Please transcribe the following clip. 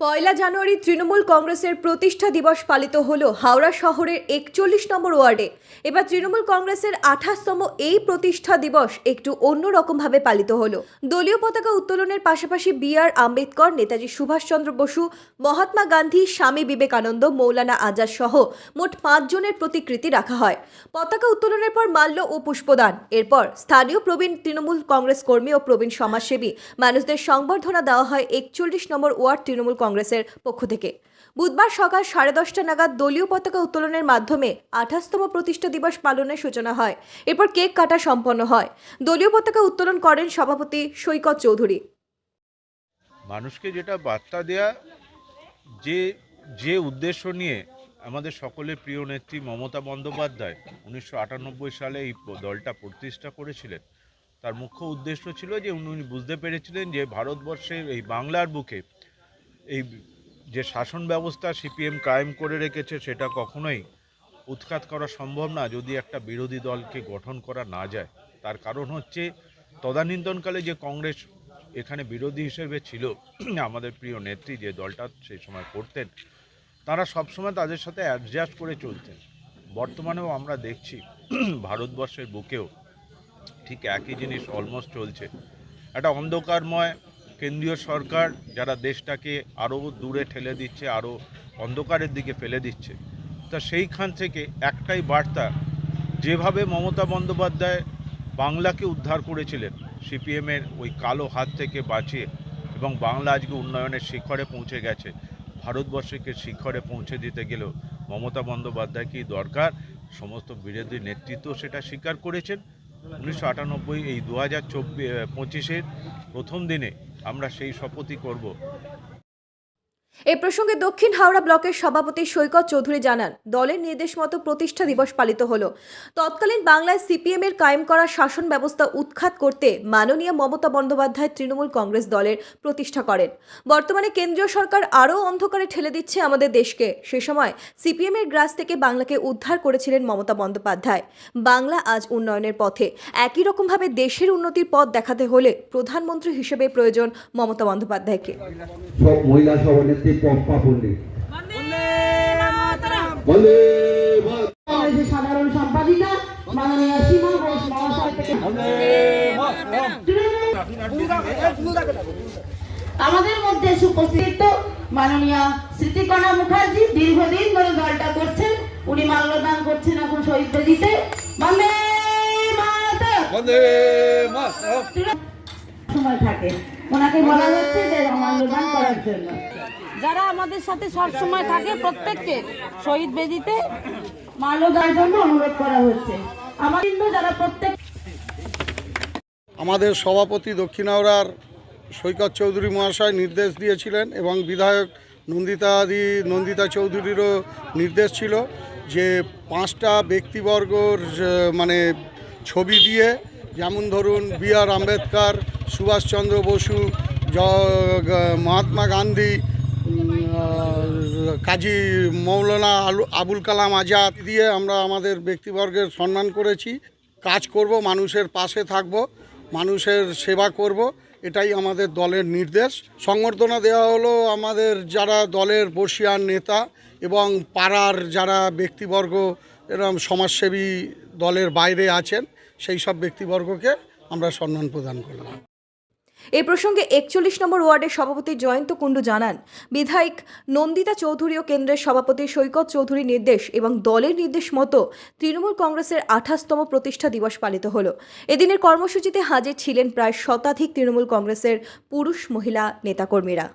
পয়লা জানুয়ারি তৃণমূল কংগ্রেসের প্রতিষ্ঠা দিবস পালিত হল হাওড়া শহরের একচল্লিশ নম্বর ওয়ার্ডে। এবার তৃণমূল কংগ্রেসের আঠাশতম এই প্রতিষ্ঠা দিবস একটু অন্যরকমভাবে পালিত হলো। দলীয় পতাকা উত্তোলনের পাশাপাশি বি আর আম্বেদকর, নেতাজি সুভাষচন্দ্র বসু, মহাত্মা গান্ধী, স্বামী বিবেকানন্দ, মৌলানা আজাদ সহ মোট পাঁচজনের প্রতিকৃতি রাখা হয়। পতাকা উত্তোলনের পর মাল্য ও পুষ্পদান। এরপর স্থানীয় প্রবীণ তৃণমূল কংগ্রেস কর্মী ও প্রবীণ সমাজসেবী মানুষদের সংবর্ধনা দেওয়া হয় একচল্লিশ নম্বর ওয়ার্ড তৃণমূল কংগ্রেসের পক্ষ থেকে। বুধবার সকাল সাড়ে দশটা নাগাদ দলীয় পতাকা উত্তোলনের মাধ্যমে আঠাশতম প্রতিষ্ঠা দিবস পালনের সূচনা হয়। এরপর কেক কাটা সম্পন্ন হয়। দলীয় পতাকা উত্তোলন করেন সভাপতি সৈকত চৌধুরী। মানুষকে যেটা বার্তা দেয়া, যে যে উদ্দেশ্য নিয়ে আমাদের সকলের প্রিয় নেত্রী মমতা বন্দ্যোপাধ্যায় উনিশশো আটানব্বই সালে এই দলটা প্রতিষ্ঠা করেছিলেন, তার মুখ্য উদ্দেশ্য ছিল যে উনি উনি বুঝতে পেরেছিলেন যে ভারতবর্ষের এই বাংলার বুকে এই যে শাসন ব্যবস্থা সিপিএম কায়েম করে রেখেছে, সেটা কখনোই উৎখাত করা সম্ভব না। যদি একটা বিরোধী দলকে গঠন করা না যায়, তার কারণ হচ্ছে তদানীন্তনকালে যে কংগ্রেস এখানে বিরোধী হিসেবে ছিল, আমাদের প্রিয় নেত্রী যে দলটা সেই সময় করতেন, তারা সবসময় তাদের সাথে অ্যাডজাস্ট করে চলতেন। বর্তমানেও আমরা দেখছি, ভারতবর্ষের বুকেও ঠিক একই জিনিস অলমোস্ট চলছে। একটা অন্ধকারময় কেন্দ্রীয় সরকার যারা দেশটাকে আরও দূরে ঠেলে দিচ্ছে, আরও অন্ধকারের দিকে ফেলে দিচ্ছে, তা সেইখান থেকে একটাই বার্তা, যেভাবে মমতা বন্দ্যোপাধ্যায় বাংলাকে উদ্ধার করেছিলেন সিপিএমের ওই কালো হাত থেকে বাঁচিয়ে এবং বাংলা আজকে উন্নয়নের শিখরে পৌঁছে গেছে, ভারতবর্ষকে শিখরে পৌঁছে দিতে গেলেও মমতা বন্দ্যোপাধ্যায়কেই দরকার? সমস্ত বিরোধী নেতৃত্ব সেটা স্বীকার করেছেন। উনিশশো আটানব্বই এই দু হাজার চব্বিশ পঁচিশের প্রথম দিনে আমরা সেই শপথই করব। এ প্রসঙ্গে দক্ষিণ হাওড়া ব্লকের সভাপতি সৈকত চৌধুরী জানান, দলের নির্দেশ মতো প্রতিষ্ঠা দিবস পালিত হলো। তৎকালীন বাংলায় সিপিএম এর কায়েম করা শাসন ব্যবস্থা উৎখাত করতে মাননীয় মমতা বন্দ্যোপাধ্যায় তৃণমূল কংগ্রেস দলের প্রতিষ্ঠা করেন। বর্তমানে কেন্দ্রীয় সরকার আরও অন্ধকারে ঠেলে দিচ্ছে আমাদের দেশকে। সে সময় সিপিএম এর গ্রাস থেকে বাংলাকে উদ্ধার করেছিলেন মমতা বন্দ্যোপাধ্যায়। বাংলা আজ উন্নয়নের পথে। একই রকমভাবে দেশের উন্নতির পথ দেখাতে হলে প্রধানমন্ত্রী হিসেবে প্রয়োজন মমতা বন্দ্যোপাধ্যায়কে। পণ্ডিত বন্দে মাতরম। সাধারণ সম্পাদিকা মাননীয় সীমা ঘোষ মহাশয় থেকে। আমাদের মধ্যে সুপ্রসিদ্ধ মাননীয় স্মৃতিকণা মুখার্জি দীর্ঘদিন ধরে দলটা করছেন উনি মাল্যদান করছেন এখন শহীদ বেদিতে সময় থাকে। ওনাকে বলা হচ্ছে যে মাল্যদান করার জন্য। যারা আমাদের সাথে সব সময় থাকে প্রত্যেককে শহীদ বেদিতে মাল্যদানের জন্য অনুরোধ করা হচ্ছে। কিন্তু যারা প্রত্যেক আমাদের সভাপতি দক্ষিণ হাওড়ার সৈকত চৌধুরী মহাশয় নির্দেশ দিয়েছিলেন এবং বিধায়ক নন্দিতাদি নন্দিতা চৌধুরীরও নির্দেশ ছিল যে পাঁচটা ব্যক্তিবর্গর মানে ছবি দিয়ে, যেমন ধরুন বি আর আম্বেদকর, সুভাষচন্দ্র বসু মহাত্মা গান্ধী কাজী মৌলানা আবুল কালাম আজাদ দিয়ে আমরা আমাদের ব্যক্তিবর্গের সম্মান করেছি। কাজ করব, মানুষের পাশে থাকব, মানুষের সেবা করব, এটাই আমাদের দলের নির্দেশ। সংবর্ধনা দেওয়া হলো আমাদের যারা দলের বর্ষিয়ান নেতা এবং পাড়ার যারা ব্যক্তিবর্গ, এরম সমাজসেবী দলের বাইরে আছেন, সেই সব ব্যক্তিবর্গকে আমরা সম্মান প্রদান করলাম। এ প্রসঙ্গে একচল্লিশ নম্বর ওয়ার্ডের সভাপতি জয়ন্ত কুণ্ডু জানান, বিধায়ক নন্দিতা চৌধুরী ও কেন্দ্রের সভাপতি সৈকত চৌধুরীর নির্দেশ এবং দলের নির্দেশ মতো তৃণমূল কংগ্রেসের আঠাশতম প্রতিষ্ঠা দিবস পালিত হল। এদিনের কর্মসূচিতে হাজির ছিলেন প্রায় শতাধিক তৃণমূল কংগ্রেসের পুরুষ মহিলা নেতাকর্মীরা।